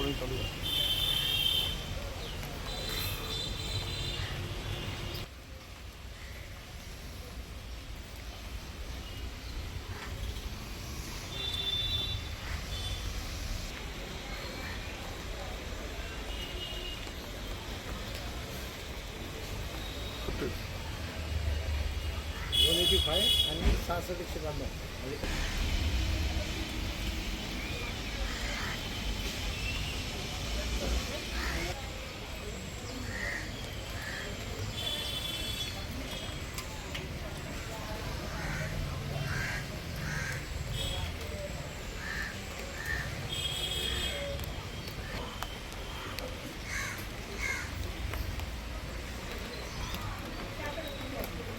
पडून चालू झालं दोन एटी फाय आणि सहासष्ट एकशे ब्याण्णव.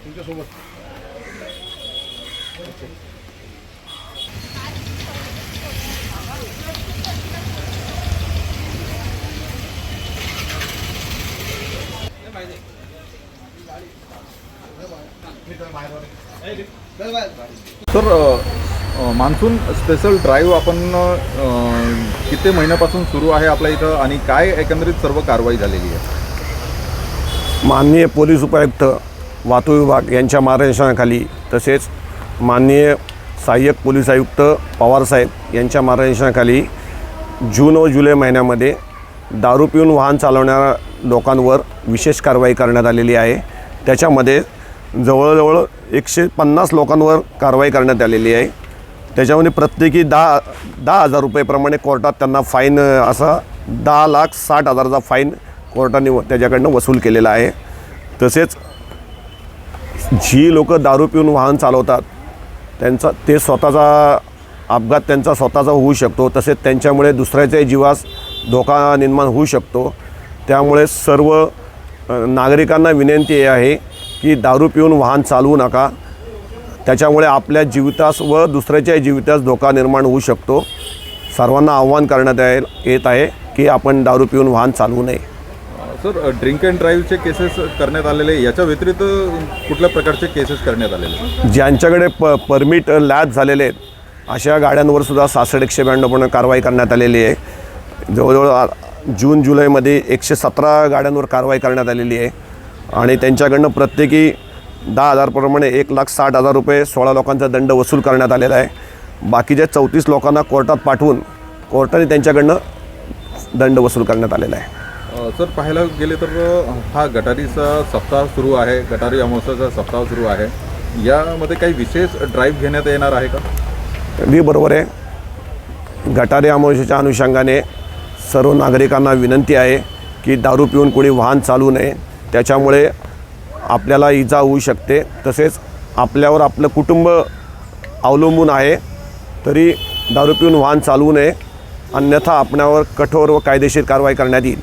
तुमच्यासोबत. सर मान्सून स्पेशल ड्राईव्ह आपण किती महिन्यापासून सुरू आहे आपल्या इथं आणि काय एकंदरीत सर्व कारवाई झालेली आहे? माननीय पोलीस उपायुक्त वाहतूक विभाग यांच्या मार्गदर्शनाखाली तसेच माननीय सहाय्यक पोलीस आयुक्त पवारसाहेब यांच्या मार्गदर्शनाखाली जून व जुलै महिन्यामध्ये दारू पिऊन वाहन चालवणाऱ्या लोकांवर विशेष कारवाई करण्यात आलेली आहे. त्याच्यामध्ये जवळजवळ एकशे पन्नास लोकांवर कारवाई करण्यात आलेली आहे. त्याच्यामध्ये प्रत्येकी दहा दहा हजार रुपयेप्रमाणे कोर्टात त्यांना फाईन असा दहा लाख साठ हजाराचा फाईन कोर्टाने व- त्याच्याकडनं वसूल केलेला आहे. तसेच जी लोक दारू पिऊन वाहन चालवतात त्यांचा ते स्वतःचा अपघात त्यांचा स्वतःचा होऊ शकतो. तसेच त्यांच्यामुळे दुसऱ्याच्याही जीवास धोका निर्माण होऊ शकतो. त्यामुळे सर्व नागरिकांना विनंती आहे की दारू पिऊन वाहन चालवू नका. त्याच्यामुळे आपल्या जीवितास व दुसऱ्याच्या जीवितास धोका निर्माण होऊ शकतो. सर्वांना आव्हान करण्यात येत आहे की आपण दारू पिऊन वाहन चालवू नये. सर ड्रिंक अँड ड्राईव्हचे केसेस करण्यात आलेले याच्या व्यतिरिक्त कुठल्या प्रकारचे केसेस करण्यात आलेले? ज्यांच्याकडे प परमिट लॅब झालेले आहेत अशा गाड्यांवर सुद्धा सासष्ट एकशे ब्याण्णवपणे कारवाई करण्यात आलेली आहे. जवळजवळ जून जुलैमध्ये एकशे सतरा गाड्यांवर कारवाई करण्यात आलेली आहे. आणि त्यांच्याकडनं प्रत्येकी दहा हजारप्रमाणे एक लाख साठ हजार रुपये सोळा लोकांचा दंड वसूल करण्यात आलेला आहे. बाकीच्या चौतीस लोकांना कोर्टात पाठवून कोर्टाने त्यांच्याकडनं दंड वसूल करण्यात आलेला आहे. सर पाहायला गेले तर हा गटारीचा सप्ताह सुरू आहे गटारी अमावस्याचा सप्ताह सुरू आहे. यामध्ये काही विशेष ड्राईव्ह घेण्यात येणार आहे का? अगदी बरोबर आहे. गटारी अमावस्याच्या अनुषंगाने सर्व नागरिकांना विनंती आहे की दारू पिऊन कोणी वाहन चालू नये. त्याच्यामुळे आपल्याला इजा होऊ शकते. तसेच आपल्यावर आपलं कुटुंब अवलंबून आहे तरी दारू पिऊन वाहन चालवू नये. अन्यथा आपणावर कठोर व कायदेशीर कारवाई करण्यात येईल.